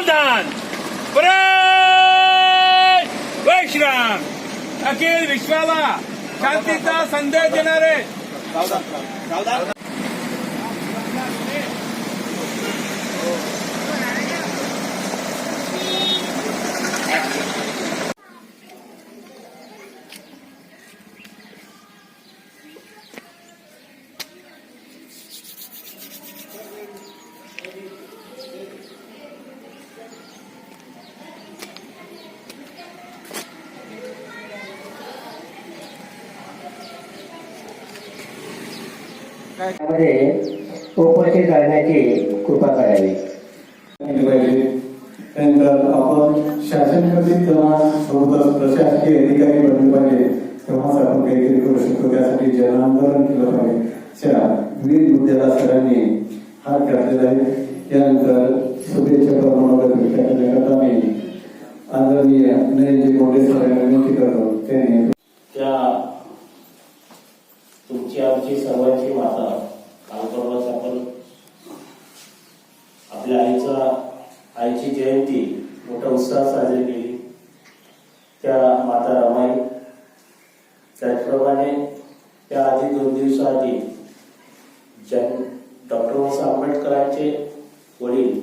सावधान वैश्राम अखिल विश्वाला शांतीचा संदेश देणारे त्यामध्ये उपस्थित राहण्याची कृपा करावी. त्यानंतर आपण शासन कधी तेव्हा सोबत प्रशासकीय अधिकारी बनले पाहिजे तेव्हाच आपण काहीतरी करू शकतो. त्यासाठी जनआंदोलन केलं पाहिजे. अशा विविध मुद्द्याला सगळ्यांनी हात घातलेला आहे. त्यानंतर शुभेच्छा प्रमाणावर करण्याकरता मी आदरणीय नरेंद्र मोदी सरांना विनंती करतो. त्यांनी त्या तुमची आमची सर्वांची माता काल परवाच आपण आपल्या आईचा आईची जयंती मोठ्या उत्साहात साजरी केली. त्या माता रमाई त्याचप्रमाणे त्या आधी दोन दिवसाआधी जन डॉक्टर बाबासाहेब आंबेडकरांचे वडील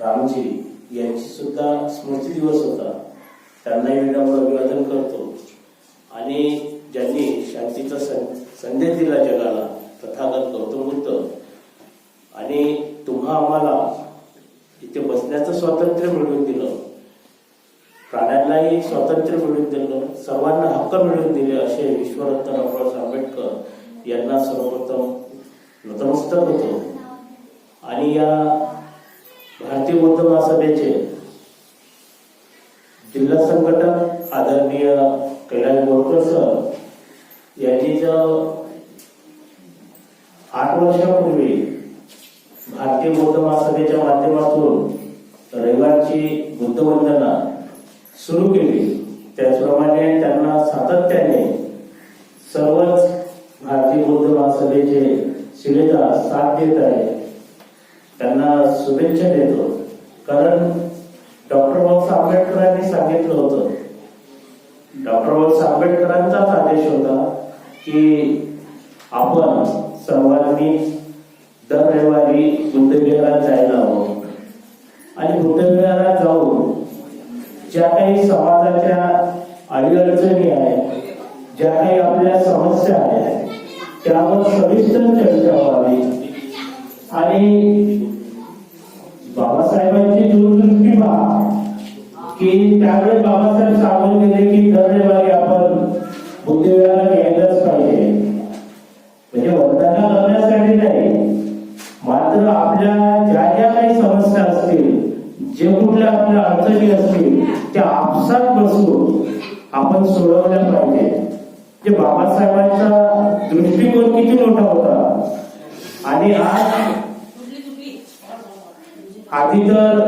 रामजी यांची सुद्धा स्मृती दिवस होता. त्यांनाही विनम्र अभिवादन करतो. आणि ज्यांनी शांतीचा सं- संदेश दिला जगाला तथागत गौतम बुद्ध. आणि तुम्हा आम्हाला इथे बसण्याचं स्वातंत्र्य मिळवून दिलं. प्राण्यांनाही स्वातंत्र्य मिळवून दिलं. सर्वांना हक्क मिळवून दिले असे विश्वरत्न डॉक्टर आंबेडकर यांना सर्वप्रथम नतमस्तक होतो. आणि या भारतीय बौद्ध महासभेचे जिल्हा संघटक आदरणीय कैलास बोरकर सर यांनी जो आठ वर्षापूर्वी भारतीय बौद्ध महासभेच्या माध्यमातून रविवारची बुद्धवंदना सुरू केली. त्याचप्रमाणे त्यांना सातत्याने सर्वच भारतीय बौद्ध महासभेचे शिलेदार साथ देत आहे. त्यांना शुभेच्छा देतो. कारण डॉक्टर बाबासाहेब आंबेडकरांनी सांगितलं होतं. डॉक्टर बाबासाहेब आंबेडकरांचाच आदेश होता की आपण सर्वांनी दर रविवारी बुद्धविहारात जायला हवं. आणि बुद्धविहारात जाऊन ज्या काही समाजाच्या अडीअडचणी आहेत ज्या काही आपल्या समस्या आहेत त्यावर सविस्तर चर्चा व्हावी. आणि बाबासाहेबांची दूरदृष्टी पहा की त्यावेळेस बाबासाहेब सांगून गेले की दर रविवारी आपण बुद्धिविहारात यायलाच पाहिजे. म्हणजे वंदना करण्यासाठी नाही मात्र आपल्या ज्या ज्या काही समस्या असतील जे कुठल्या आपल्या अडचणी असतील त्या आपसात बसून आपण सोडवल्या पाहिजे. जे बाबासाहेबांचा दृष्टिकोन किती मोठा होता. आणि आज आधी तर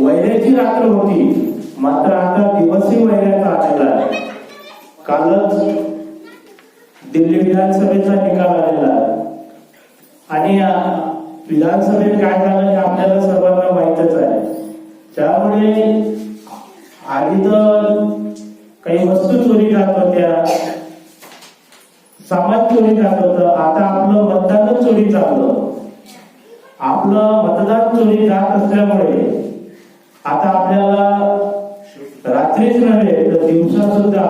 वैऱ्याची रात्र होती मात्र आता दिवसही वैऱ्याचा आलेला आहे. कालच दिल्ली विधानसभेचा निकाल आलेला आहे. आणि विधानसभेत काय झालं हे आपल्याला सर्वांना माहितच आहे. त्यामुळे आधी तर काही वस्तू चोरी जात होत्या सामान चोरी जात होतं आता आपलं मतदानच चोरी चाललं. आपलं मतदान चोरी जात असल्यामुळे आता आपल्याला रात्रीच नव्हे तर दिवसा सुद्धा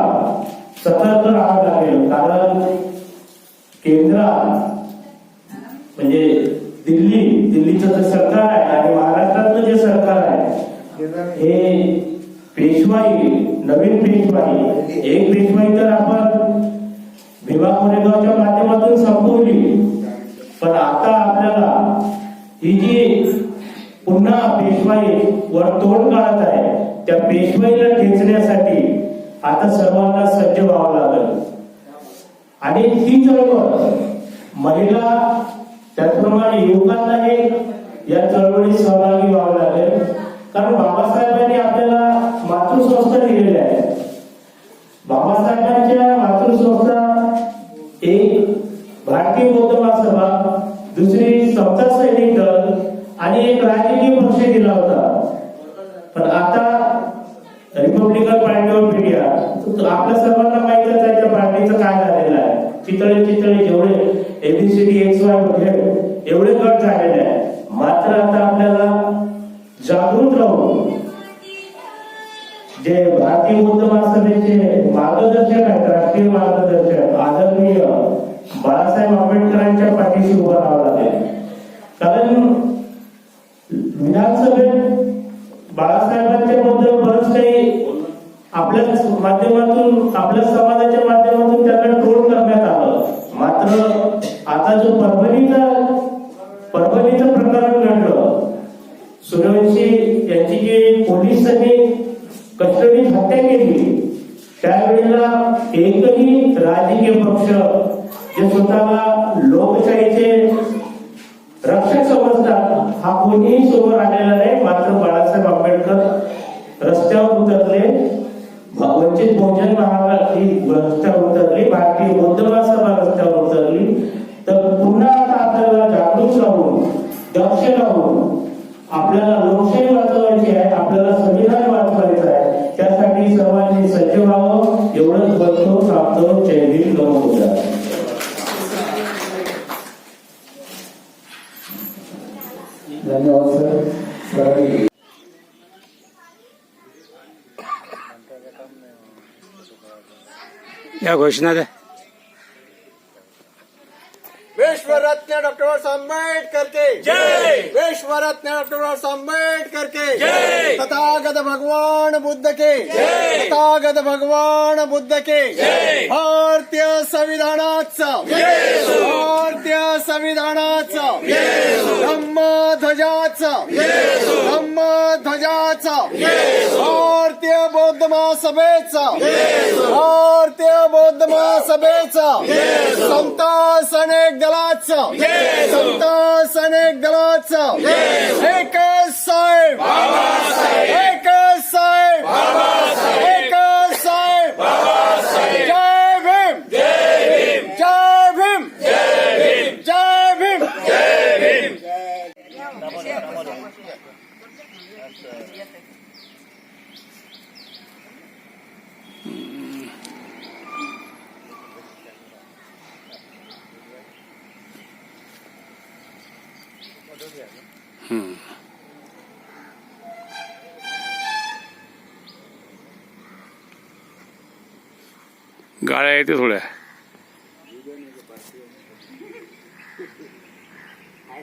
सतर्क राहावं लागेल. कारण केंद्रात म्हणजे दिल्ली दिल्लीचं जे सरकार आहे आणि महाराष्ट्रातलं जे सरकार आहे हे पेशवाई नवीन पेशवाई एक पेशवाई तर आपण भीमा कोरेगावच्या माध्यमातून संपवली. पण आता आपल्याला ही जी पुन्हा पेशवाई वर तोड काढत आहे त्या पेशवाईला खेचण्यासाठी आता सर्वांना सज्ज व्हावं लागल. आणि ती चळवळ महिला त्याचप्रमाणे युवकांनाही या चळवळीत सहभागी व्हावं लागेल. कारण बाबासाहेबांनी आपल्याला मातृसंस्था दिलेल्या आहे. बाबासाहेबांच्या मातृसंस्था एक भारतीय बौद्ध महासभा दुसरी सप्ता सैनिक दल आणि एक राजकीय पक्ष दिला होता. पण आता रिपब्लिकन पार्टी ऑफ इंडिया आपल्या सर्वांना माहितच आहे त्या पार्टीचं काय झालेलं आहे. चितळे चितळे जेवढे एबीसीडी एवढे गट आहे. मात्र आता आपल्याला जागृत राहून जे भारतीय बौद्ध महासभेचे मार्गदर्शक आहेत राष्ट्रीय मार्गदर्शक आदरणीय बाळासाहेब आंबेडकरांच्या पाठीशी उभं राहावं लागेल. कारण विधानसभेत बाळासाहेबांच्या बद्दल बरंच काही आपल्या माध्यमातून आपल्या समाजाच्या माध्यमातून त्यांना ट्रोल करण्यात आलं. मात्र आता जो परभणीचा परभणीचं प्रकरण घडलं. सूर्यवंशी यांची जी पोलिसांनी कस्टडीत हत्या केली त्यावेळेला एकही राजकीय पक्ष जे स्वतःला लोकशाहीचे रक्षक समजतात हा कोणीही समोर आलेला नाही मात्र बाळासाहेब आंबेडकर रस्त्यावर उतरले भ- वंचित बहुजन महाआघाडी रस्त्यावर उतरली भारतीय बौद्ध महासभा रस्त्यावर उतरली तर पुन्हा आता आपल्याला जागृत राहून दक्ष राहून आपल्याला लोकशाही वाचवायची आहे आपल्याला संविधान वाचवायचं आहे त्यासाठी सर्वांनी सज्ज व्हावं एवढंच बघतो थांबतो जय भीम नमो बुद्धाय. धन्यवाद सर सर या घोषणा द्या. विश्व रत्न डॉक्टर बाबासाहेब आंबेडकर के जय! विश्व रत्न डॉक्टर बाबासाहेब आंबेडकर के जय! तथागत भगवान बुद्ध के जय! तथागत भगवान बुद्ध के जय! भारतीय संविधानाचं. भारतीय संविधानाचं. धम्मध्वजाचं. धम्मध्वजाचं. भारतीय बौद्ध महासभेचं. भारतीय बौद्ध महासभेचं. समता सैनिक दलाचं. समता सैनिक दलाचं. एकच साहेब. एकच साहेब. एकच साहेब. जय भीम. जय भीम. जय भीम. गाळ्या येते थोड्या. काय